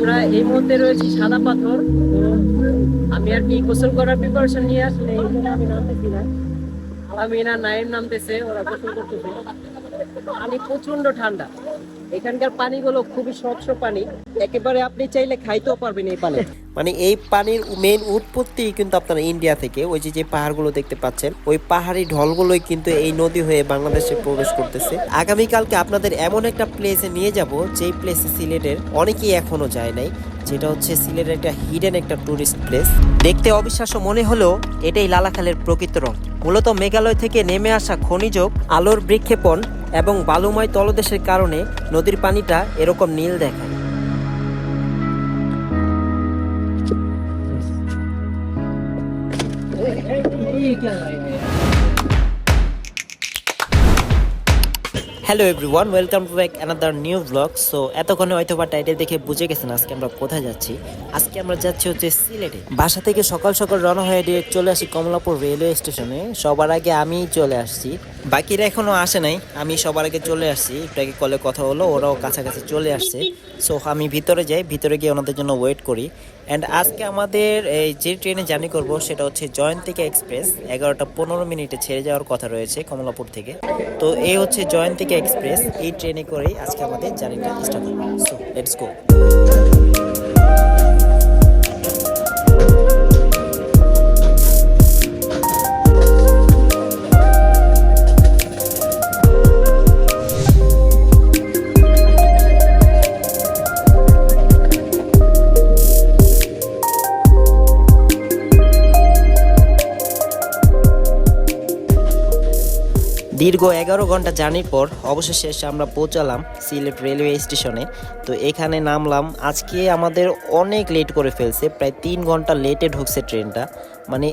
আমরা এই মুহূর্তে রয়েছি সাদা পাথর। আমি আর কি গোসল করার প্রিপারেশন নিয়ে আসলে আমি নামতেছি না। আলামিনা নাইম নামতেছে, ওরা গোসল করতেছে। পানি প্রচণ্ড ঠান্ডা। এখানকার পানিগুলো খুবই স্বচ্ছ পানি। একেবারে আপনি চাইলে খাইতেও পারবেন এই পানি। মানে এই পানির মেন উৎপত্তি কিন্তু আপনারা ইন্ডিয়া থেকে। ওই যে যে পাহাড়গুলো দেখতে পাচ্ছেন, ওই পাহাড়ি ঢলগুলোই কিন্তু এই নদী হয়ে বাংলাদেশে প্রবেশ করতেছে। আগামীকালকে আপনাদের এমন একটা প্লেসে নিয়ে যাব, যেই প্লেসে সিলেটের অনেকেই এখনও যায় নাই। যেটা হচ্ছে সিলেটের একটা হিডেন একটা টুরিস্ট প্লেস দেখতে অবিশ্বাস্য মনে হলেও এটাই লালাখালের প্রকৃত রং মূলত মেঘালয় থেকে নেমে আসা খনিজ আলোর বিক্ষেপণ এবং বালুময় তলদেশের কারণে নদীর পানিটা এরকম নীল দেখায় hello everyone welcome to back another new blog so এতক্ষণে হয়তো বা টাইটেল দেখে বুঝে গেছেন আজকে আমরা কোথায় যাচ্ছি। আজকে আমরা যাচ্ছি হচ্ছে সিলেটে। বাসা থেকে সকাল সকাল রওনা হয়ে ডিরেক্ট চলে আসি কমলাপুর রেলওয়ে স্টেশনে সবার আগে আমি চলে আসছি। বাকিরা এখনও আসে নাই, আমি সবার আগে চলে আসছি। একটু আগে কলে কথা হলো, ওরাও কাছাকাছি চলে আসছে। সো আমি ভিতরে যাই, ভিতরে গিয়ে ওনাদের জন্য ওয়েট করি। অ্যান্ড আজকে আমাদের এই যে ট্রেনে জার্নি করব, সেটা হচ্ছে জয়ন্তিকা এক্সপ্রেস এগারোটা পনেরো মিনিটে ছেড়ে যাওয়ার কথা রয়েছে কমলাপুর থেকে। তো এই হচ্ছে জয়ন্তিকা এক্সপ্রেস এই ট্রেনে করেই আজকে আমাদের জার্নিটা স্টার্ট হবে। সো লেটস গো দীর্ঘ এগারো ঘণ্টা জার্নির পর অবশেষে আমরা পৌঁছালাম সিলেট রেলওয়ে স্টেশনে। তো এখানে নামলাম। আজকে আমাদের অনেক লেট করে ফেলছে। প্রায় তিন ঘণ্টা লেটে ঢুকছে ট্রেনটা। মানে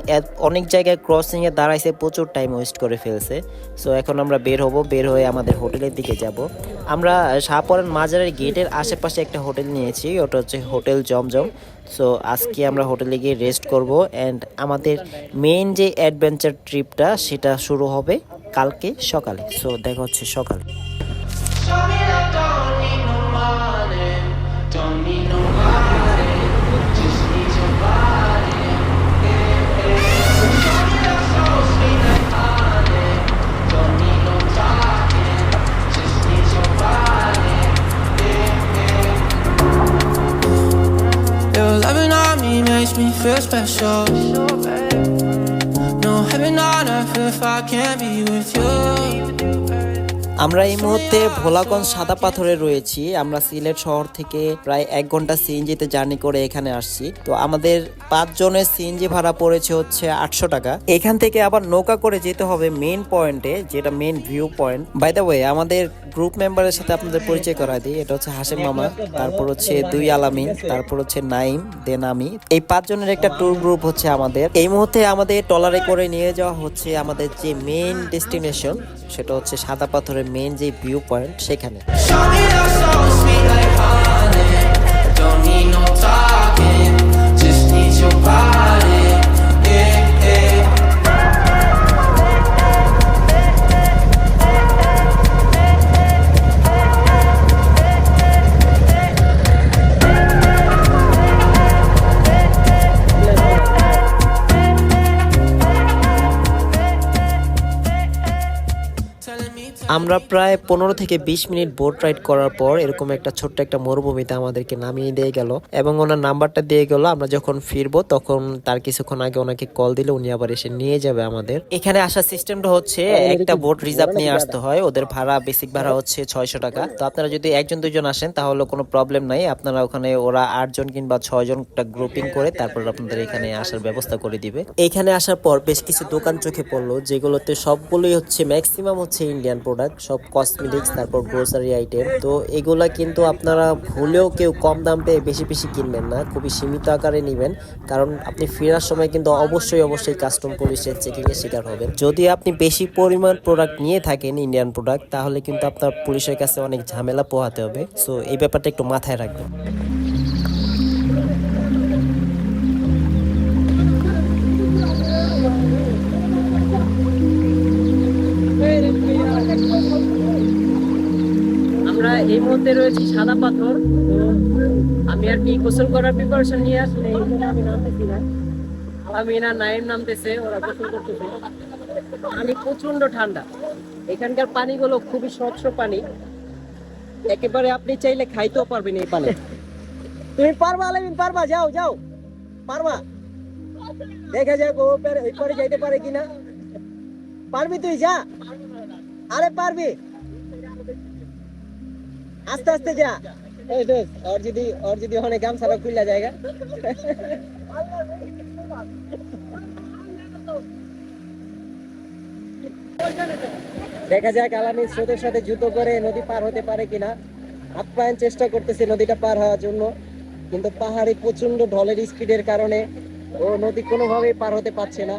অনেক জায়গায় ক্রসিংয়ে দাঁড়াইছে, প্রচুর টাইম ওয়েস্ট করে ফেলছে। সো এখন আমরা বের হব, বের হয়ে আমাদের হোটেলের দিকে যাব। আমরা শাহপরান মাজারের গেটের আশেপাশে একটা হোটেল নিয়েছি। ওটা হচ্ছে হোটেল জমজম। সো আজকে আমরা হোটেলে গিয়ে রেস্ট করব। অ্যান্ড আমাদের মেইন যে অ্যাডভেঞ্চার ট্রিপটা সেটা শুরু হবে। কালকে সকালে সো দেখা হচ্ছে সকালে. Your loving on me makes me feel special. If I can't be with you. আমরা এই মুহূর্তে ভোলাগঞ্জ সাদা পাথরে রয়েছি। আমরা সিলেট শহর থেকে প্রায় এক ঘণ্টা সিএনজিতে জার্নি করে এখানে আসছি। তো আমাদের পাঁচ জনের সিএনজি ভাড়া পড়েছে হচ্ছে আটশো টাকা। এখান থেকে আবার নৌকা করে যেতে হবে মেন পয়েন্টে যেটা main view point by the way আমাদের গ্রুপ মেম্বারের সাথে আপনাদের পরিচয় করা দিই। এটা হচ্ছে হাসিম মামা, তারপর হচ্ছে দুই আলামিন, তারপর হচ্ছে নাইম দেন আমি। এই পাঁচজনের একটা ট্যুর গ্রুপ হচ্ছে আমাদের। এই মুহূর্তে আমাদের টলারে করে নিয়ে যাওয়া হচ্ছে আমাদের যে মেন ডেস্টিনেশন সেটা হচ্ছে সাদা পাথরের মেন যে ভিউ পয়েন্ট সেখানে. Don't need no talking, just need your body. আমরা প্রায় পনেরো থেকে বিশ মিনিট বোট রাইড করার পর এরকম একটা ছোট্ট একটা মরুভূমিতে আমাদেরকে নামিয়ে দিয়ে গেল এবং ওনার নাম্বারটা দিয়ে গেল আমরা যখন ফিরবো তখন তার কিছুক্ষণ আগে ওনাকে কল দিলে উনি আবার এসে নিয়ে যাবে আমাদের। এখানে আসার সিস্টেমটা হচ্ছে একটা বোট রিজার্ভ নিয়ে আসতে হয় ওদের ভাড়া বেসিক ভাড়া হচ্ছে ছয়শো টাকা। তো আপনারা যদি একজন দুজন আসেন তাহলে কোনো প্রবলেম নাই আপনারা ওখানে ওরা আটজন কিংবা ছয়জন গ্রুপিং করে তারপর আপনাদের এখানে আসার ব্যবস্থা করে দিবে। এখানে আসার পর বেশ কিছু দোকান চোখে পড়ল যেগুলোতে সবগুলোই হচ্ছে ম্যাক্সিমাম হচ্ছে ইন্ডিয়ান প্রোডাক্ট সব কসমেটিক্স তারপর গ্রোসারি আইটেম তো এগুলা কিন্তু আপনারা ভুলেও কেউ কম দাম পেয়ে বেশি বেশি কিনবেন না, খুবই সীমিত আকারে নেবেন। কারণ আপনি ফেরার সময় কিন্তু অবশ্যই অবশ্যই কাস্টম পুলিশের চেকিং এর শিকার হবেন। যদি আপনি বেশি পরিমাণ প্রোডাক্ট নিয়ে থাকেন ইন্ডিয়ান প্রোডাক্ট তাহলে কিন্তু আপনার পুলিশের কাছে অনেক ঝামেলা পোহাতে হবে। সো এই ব্যাপারটা একটু মাথায় রাখবেন। নদীতে রয়েছে সাদা পাথর। আমি আর কি গোসল করার প্রিপারেশন নিয়ে আসলে এই আমি নামতেছি না নাইম নামতেছে, ওরা গোসল করতেছে। পানি প্রচণ্ড ঠান্ডা। এখানকার পানিগুলো খুবই স্বচ্ছ পানি। একেবারে আপনি চাইলে খাইতেও পারবেন এই পানি। তুমি পারবা আলামিন, পারবা, যাও যাও। পারবা। দেখা যাক ওই পারে যাইতে পারে কিনা। পারবি তুই, যা। আরে পারবি। আস্তে আস্তে যা। ওর যদি ওর যদি ওখানে গামছাটা খুললা জায়গা দেখা যাক আলামী স্রোতের সাথে জুতো করে নদী পার হতে পারে কিনা। আপ্যায়ন চেষ্টা করতেছে নদীটা পার হওয়ার জন্য। কিন্তু পাহাড়ে প্রচণ্ড ঢলের স্পিডের কারণে ও নদী কোনোভাবেই পার হতে পারছে না।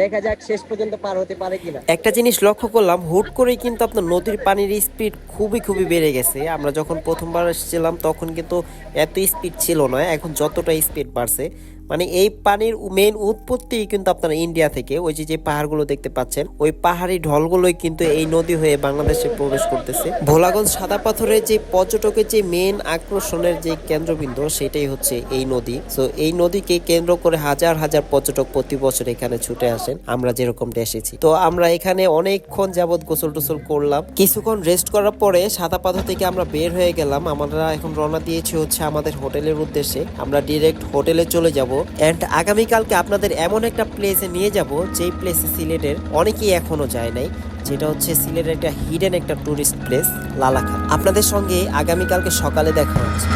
দেখা যাক শেষ পর্যন্ত পার হতে পারে কিনা। একটা জিনিস লক্ষ্য করলাম, হুট করেই কিন্তু আপনার নদীর পানির স্পিড খুবই খুবই বেড়ে গেছে। আমরা যখন প্রথমবার এসেছিলাম, তখন কিন্তু এত স্পিড ছিল না, এখন যতটা স্পিড বাড়ছে মানে এই পানির মেন উৎপত্তি কিন্তু আপনার ইন্ডিয়া থেকে। ওই যে যে পাহাড়গুলো দেখতে পাচ্ছেন, ওই পাহাড়ি ঢলগুলোই কিন্তু এই নদী হয়ে বাংলাদেশে প্রবেশ করতেছে। ভোলাগঞ্জ সাদা পাথরের যে পর্যটকের যে মেন আকর্ষণের যে কেন্দ্রবিন্দু, সেটাই হচ্ছে এই নদী। তো এই নদীকে কেন্দ্র করে হাজার হাজার পর্যটক প্রতি বছর এখানে ছুটে আসেন। আমরা যেরকমটা এসেছি। তো আমরা এখানে অনেকক্ষণ যাবত গোসল টোসল করলাম। কিছুক্ষণ রেস্ট করার পরে সাদা পাথর থেকে আমরা বের হয়ে গেলাম। আমরা এখন রওনা দিয়েছি হচ্ছে আমাদের হোটেলের উদ্দেশ্যে। আমরা ডিরেক্ট হোটেলে চলে যাব। এন্ড আগামীকালকে আপনাদের এমন একটা প্লেসে নিয়ে যাব, যেই প্লেসে সিলেটের অনেকেই এখনও যায় নাই, যেটা হচ্ছে সিলেটের একটা হিডেন একটা টুরিস্ট প্লেস লালাখান। আপনাদের সঙ্গে আগামীকালকে সকালে দেখা হচ্ছে।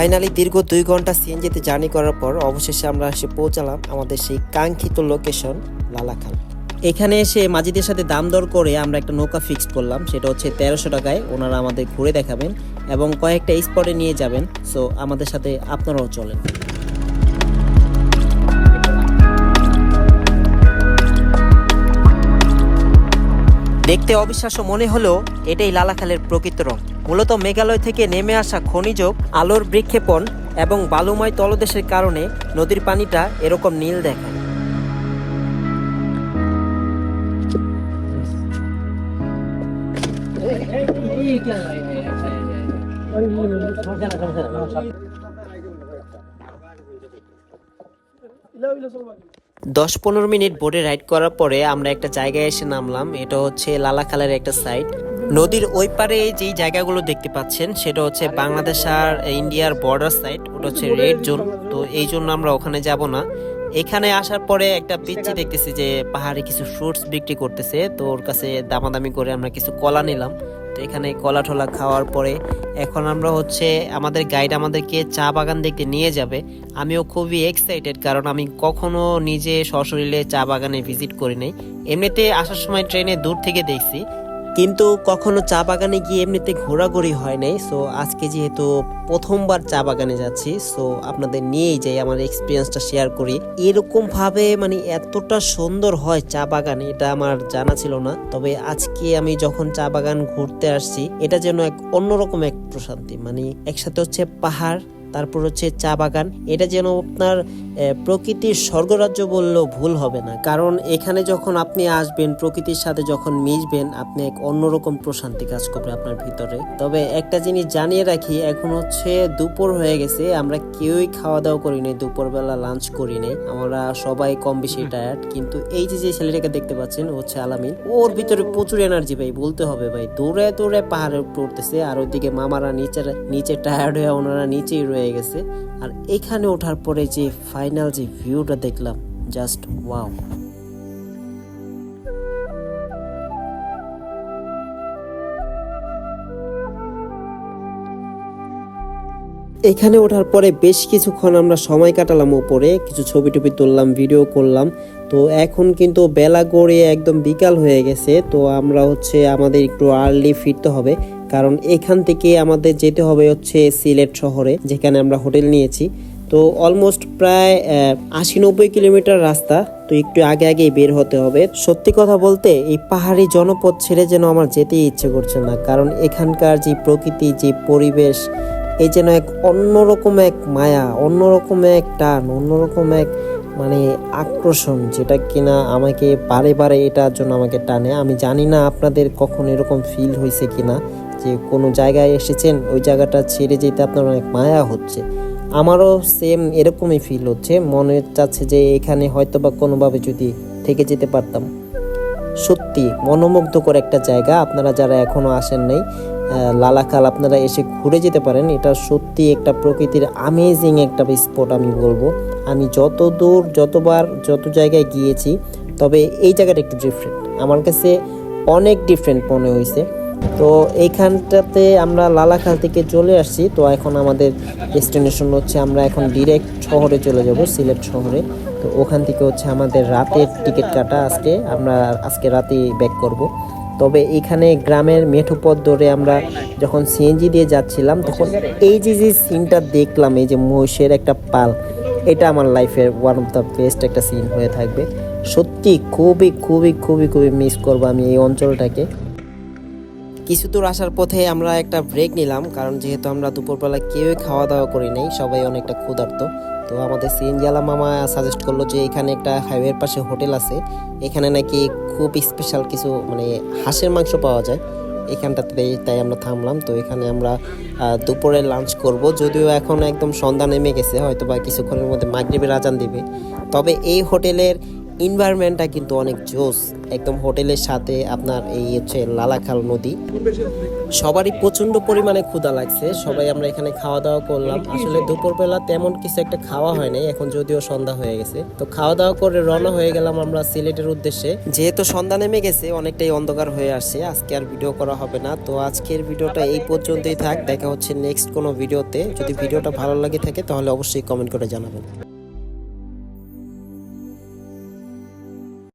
ফাইনালি দীর্ঘ দুই ঘণ্টা সিএনজিতে জার্নি করার পর অবশেষে আমরা এসে পৌঁছালাম আমাদের সেই কাঙ্ক্ষিত লোকেশন লালাখাল এখানে এসে মাজিদের সাথে দাম দর করে আমরা একটা নৌকা ফিক্সড করলাম, সেটা হচ্ছে তেরোশো টাকায়। ওনারা আমাদের ঘুরে দেখাবেন এবং কয়েকটা স্পটে নিয়ে যাবেন সো আমাদের সাথে আপনারাও চলেন। দেখতে অবিশ্বাস্য মনে হলেও এটাই লালাখালের প্রকৃত রং। মূলত মেঘালয় থেকে নেমে আসা খনিজ, আলোর বিক্ষেপণ এবং বালুময় তলদেশের কারণে নদীর পানিটা এরকম নীল দেখায়। দশ পনেরো মিনিট বোটে রাইড করার পরে আমরা একটা জায়গায় এসে নামলাম। এটা হচ্ছে লালাখালের একটা সাইড নদীর ওই পারে যেই জায়গাগুলো দেখতে পাচ্ছেন, সেটা হচ্ছে বাংলাদেশ আর ইন্ডিয়ার বর্ডার সাইড ওটা হচ্ছে রেড জোন তো এই জন্য আমরা ওখানে যাব না। এখানে আসার পরে একটা পিচ্ছি দেখতেছি যে পাহাড়ে কিছু ফ্রুটস বিক্রি করতেছে। তো ওর কাছে দামাদামি করে আমরা কিছু কলা নিলাম। তো এখানে কলা ঠোলা খাওয়ার পরে এখন আমরা হচ্ছে আমাদের গাইড আমাদেরকে চা বাগান দেখতে নিয়ে যাবে। আমিও খুবই এক্সাইটেড কারণ আমি কখনো নিজে সশরীরে চা বাগানে ভিজিট করি নাই। এমনিতে আসার সময় ট্রেনে দূর থেকে দেখছি। কিন্তু কখনো চা বাগানে গিয়ে এমনিতে ঘোরাঘুরি হয় নাই। সো আজকে যেহেতু প্রথমবার চা বাগানে যাচ্ছি সো আপনাদের নিয়েই যাই, আমার এক্সপিরিয়েন্সটা শেয়ার করি। এরকম ভাবে মানে এতটা সুন্দর হয় চা বাগান, এটা আমার জানা ছিল না। তবে আজকে আমি যখন চা বাগান ঘুরতে আসছি, এটা যেন এক অন্যরকম এক প্রশান্তি। মানে একসাথে হচ্ছে পাহাড় তারপর হচ্ছে চা বাগান। এটা যেন আপনার প্রকৃতির স্বর্গরাজ্য বললেও ভুল হবে না। কারণ এখানে যখন আপনি আসবেন প্রকৃতির সাথে যখন মিশবেন আপনি এক অন্যরকম প্রশান্তি কাজ করবে আপনার ভিতরে। তবে একটা জিনিস জানিয়ে রাখি এখন হচ্ছে দুপুর হয়ে গেছে আমরা কেউই খাওয়া দাওয়া করি নাই দুপুরবেলা লাঞ্চ করি নাই আমরা সবাই কম বেশি টায়ার্ড কিন্তু এই যে যে ছেলেটাকে দেখতে পাচ্ছেন হচ্ছে আলামিন ওর ভিতরে প্রচুর এনার্জি ভাই বলতে হবে ভাই। দৌড়ে দৌড়ে পাহাড়ে পড়তেছে আর ওইদিকে মামারা নিচে নিচে টায়ার্ড হয়ে ওনারা নিচেই রয়ে গেছে। আর এখানে ওঠার পরে যে ফাইনাল যে ভিউটা দেখলাম জাস্ট ওয়াও এখানে ওঠার পরে বেশ কিছুক্ষণ আমরা সময় কাটালাম উপরে কিছু ছবি টবি তুললাম ভিডিও করলাম। তো এখন কিন্তু বেলা গড়ে একদম বিকাল হয়ে গেছে, তো আমরা হচ্ছে আমাদের একটু আর্লি ফিরতে হবে। কারণ এখান থেকে আমাদের যেতে হবে হচ্ছে সিলেট শহরে, যেখানে আমরা হোটেল নিয়েছি। তো অলমোস্ট প্রায় আশি নব্বই কিলোমিটার রাস্তা। তো একটু আগে আগে বের হতে হবে। সত্যি কথা বলতে, এই পাহাড়ি জনপদ ছেড়ে যেন আমার যেতেই ইচ্ছে করছে না। কারণ এখানকার যে প্রকৃতি, যে পরিবেশ এই যেন এক অন্যরকম এক মায়া, অন্যরকম এক টান, অন্যরকম এক মানে আকর্ষণ, যেটা কিনা আমাকে বারে বারে এটার জন্য আমাকে টানে। আমি জানি না আপনাদের কখন এরকম ফিল হয়েছে কিনা। যে কোনো জায়গায় এসেছেন ওই জায়গাটা ছেড়ে যেতে আপনার অনেক মায়া হচ্ছে। আমারও সেম এরকমই ফিল হচ্ছে। মনে চাচ্ছে যে এখানে হয়তো বা কোনোভাবে যদি থেকে যেতে পারতাম। সত্যি মনোমুগ্ধকর একটা জায়গা। আপনারা যারা এখনও আসেন নাই আহ, লালাখাল আপনারা এসে ঘুরে যেতে পারেন। এটা সত্যি একটা প্রকৃতির আমেজিং একটা স্পট আমি বলব। আমি যত দূর যতবার যত জায়গায় গিয়েছি তবে এই জায়গাটা একটু ডিফারেন্ট আমার কাছে অনেক ডিফারেন্ট মনে হয়েছে তো এইখানটাতে আমরা লালাখাল থেকে চলে আসছি। তো এখন আমাদের ডেস্টিনেশন হচ্ছে আমরা এখন ডিরেক্ট শহরে চলে যাব, সিলেট শহরে। তো ওখান থেকে হচ্ছে আমাদের রাতের টিকিট কাটা আজকে। আমরা আজকে রাতেই ব্যাক করব। তবে এখানে গ্রামের মেঠো পথ ধরে আমরা যখন সিএনজি দিয়ে যাচ্ছিলাম, তখন এই যে যে সিনটা দেখলাম, এই যে মহিষের একটা পাল, এটা আমার লাইফের ওয়ান অফ দ্য বেস্ট একটা সিন হয়ে থাকবে। সত্যি খুবই খুবই খুবই খুবই মিস করব আমি এই অঞ্চলটাকে। কিছু দূর আসার পথে আমরা একটা ব্রেক নিলাম, কারণ যেহেতু আমরা দুপুরবেলা কেউই খাওয়া দাওয়া করি নাই, সবাই অনেকটা ক্ষুধার্ত। তো আমাদের সিএনজিয়ালা মামা সাজেস্ট করল যে এখানে একটা হাইওয়ের পাশে হোটেল আছে, এখানে নাকি খুব স্পেশাল কিছু মানে হাঁসের মাংস পাওয়া যায়। এখানটাতে তাই আমরা থামলাম। তো এখানে আমরা দুপুরে লাঞ্চ করব। যদিও এখন একদম সন্ধ্যা নেমে গেছে হয়তো বা কিছুক্ষণের মধ্যে মাগরিবের আজান দিবে। তবে এই হোটেলের এনভায়রনমেন্টটা কিন্তু অনেক জোস। একদম হোটেলের সাথে আপনার এই হচ্ছে লালাখাল নদী। সবারই প্রচণ্ড পরিমাণে ক্ষুধা লাগছে। সবাই আমরা এখানে খাওয়া দাওয়া করলাম। আসলে দুপুরবেলা তেমন কিছু একটা খাওয়া হয় নাই। এখন যদিও সন্ধ্যা হয়ে গেছে। তো খাওয়া দাওয়া করে রওনা হয়ে গেলাম আমরা সিলেটের উদ্দেশ্যে। যেহেতু সন্ধ্যা নেমে গেছে, অনেকটাই অন্ধকার হয়ে আসছে। আজকে আর ভিডিও করা হবে না। তো আজকের ভিডিওটা এই পর্যন্তই থাক। দেখা হচ্ছে নেক্সট কোনো ভিডিওতে যদি ভিডিওটা ভালো লাগে থাকে, তাহলে অবশ্যই কমেন্ট করে জানাবেন।